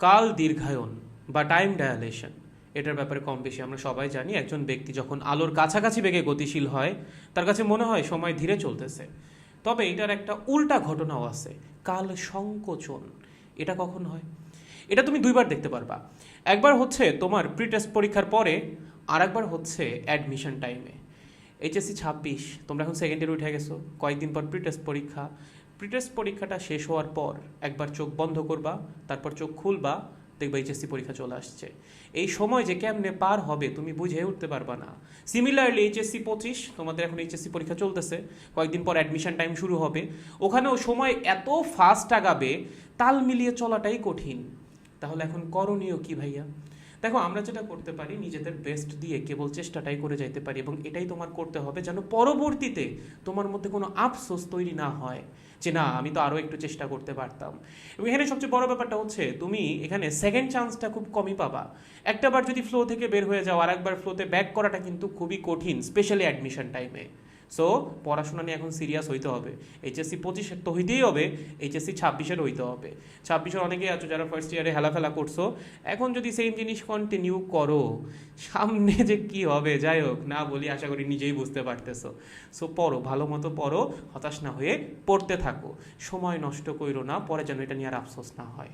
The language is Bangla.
কাল দীর্ঘায়ন বা টাইম ডায়ালেশন এটার ব্যাপারে কম বেশি আমরা সবাই জানি। একজন ব্যক্তি যখন আলোর কাছাকাছি বেগে গতিশীল হয়, তার কাছে মনে হয় সময় ধীরে চলতেছে। তবে এটার একটা উল্টা ঘটনাও আছে, কাল সংকোচন। এটা কখন হয়? এটা তুমি দুইবার দেখতে পারবা। একবার হচ্ছে তোমার প্রি টেস্ট পরীক্ষার পরে আর একবার হচ্ছে অ্যাডমিশন টাইমে এইচএসসি ছাব্বিশ, তোমরা এখন সেকেন্ড ইয়ার উঠে গেছো, কয়েকদিন পর প্রি টেস্ট পরীক্ষা প্রি টেস্ট পরীক্ষাটা শেষ হওয়ার পর একবার চোখ বন্ধ করবা, তারপর চোখ খুলবা, দেখবা এইচএসসি পরীক্ষা চলে আসছে। এই সময় যে কেমনে পার হবে তুমি বুঝে উঠতে পারবা না। সিমিলারলি এইচএসসি পঁচিশ, তোমাদের এখন এইচএসসি পরীক্ষা চলতেছে, কয়েকদিন পর অ্যাডমিশন টাইম শুরু হবে। ওখানেও সময় এত ফাস্ট আগাবে, তাল মিলিয়ে চলাটাই কঠিন। তাহলে এখন করণীয় কি ভাইয়া? দেখো, আমরা যেটা করতে পারি, নিজেদের বেস্ট দিয়ে কেবল চেষ্টাটাই করে যাইতে পারি এবং এটাই তোমার করতে হবে যেন পরবর্তীতে তোমার মধ্যে কোনো আফসোস তৈরি না হয় যে না, আমি তো আরও একটু চেষ্টা করতে পারতাম। এবং এখানে সবচেয়ে বড় ব্যাপারটা হচ্ছে, তুমি এখানে সেকেন্ড চান্সটা খুব কমই পাবা। একটাবার যদি ফ্লো থেকে বের হয়ে যাও আর একবার ফ্লোতে ব্যাক করাটা কিন্তু খুবই কঠিন স্পেশালি অ্যাডমিশন টাইমে সো পড়াশোনা নিয়ে এখন সিরিয়াস হইতে হবে। এইচএসসি পঁচিশের তো হইতেই হবে এইচএসসি ছাব্বিশের হইতে হবে। ছাব্বিশের অনেকেই আছো যারা ফার্স্ট ইয়ারে হেলাফেলা করছ। এখন যদি সেম জিনিস কন্টিনিউ করো, সামনে যে কি হবে, যাই হোক, না বলি আশা করি নিজেই বুঝতে পারতেছো। সো পড়ো, ভালো মতো পড়ো, হতাশ না হয়ে পড়তে থাকো। সময় নষ্ট করো না, পরে যেন এটা নিয়ে আর আফসোস না হয়।